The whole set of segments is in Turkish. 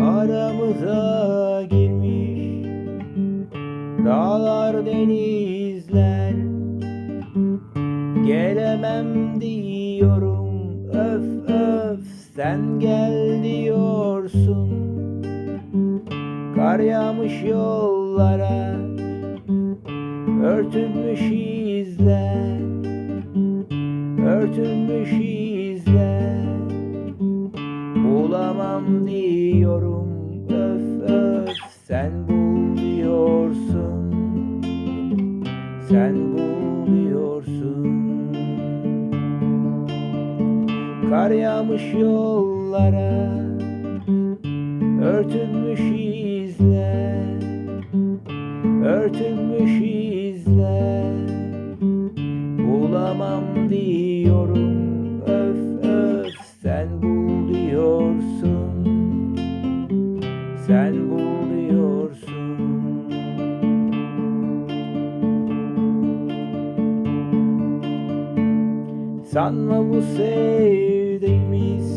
Aramıza girmiş dağlar denizler. Gelemem diyorum öf öf sen gel diyorsun Kar yağmış yollara örtülmüş izler Örtülmüş izler. Bulamam diyorum öf öf sen bul diyorsun Sen bul diyorsun Kar yağmış yollara Örtülmüş izler Örtülmüş izler. Bulamam diyorum öf öf sen bul diyorsun. Sen bul diyorsun. Sanma bu sevdiğimiz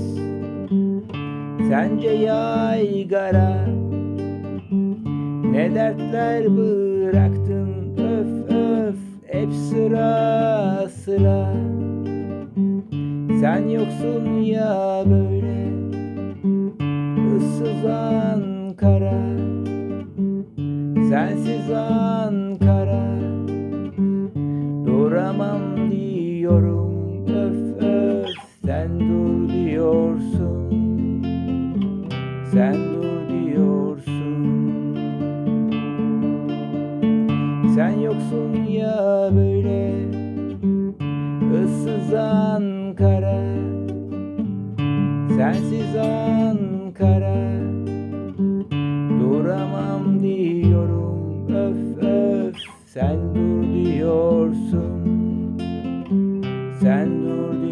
Sence yaygara Ne dertler bıraktın? Öf öf Hep sıra sıra. Sen yoksun ya böyle ıssız Ankara. Sensiz Ankara Duramam diyorum. Öf öf Sen dur diyorsun. Sen dur diyorsun Sen yoksun ya böyle. Issız Ankara. Sensiz Ankara. Duramam diyorum öf öf. Sen dur diyorsun. Sen dur